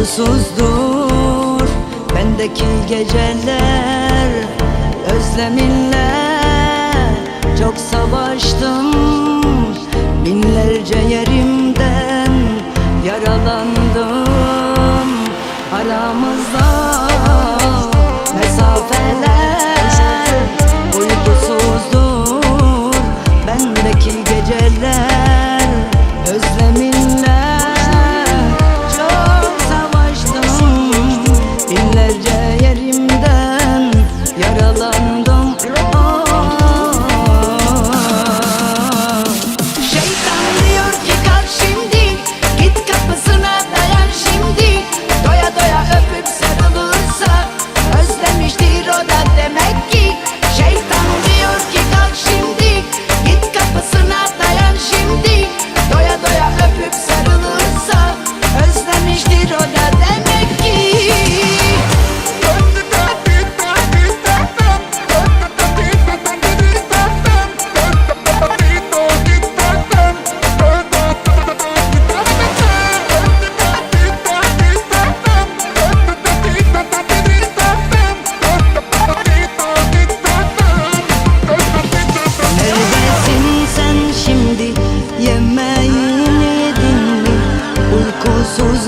uykusuzdur Bendeki geceler özleminle Çok savaştım. Binlerce yerimden Yaralandım. Aramızda mesafeler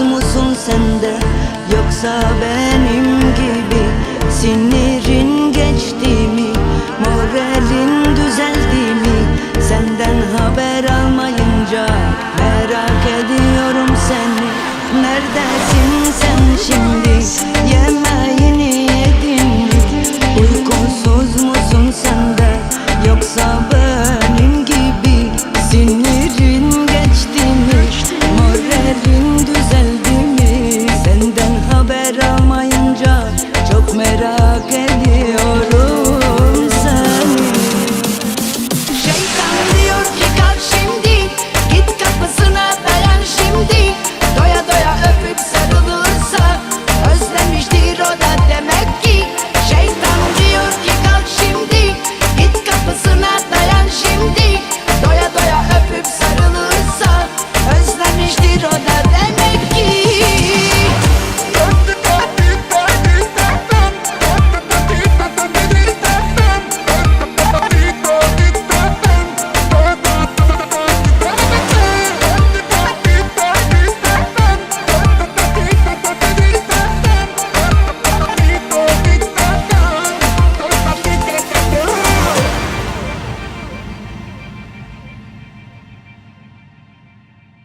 musun sende yoksa ben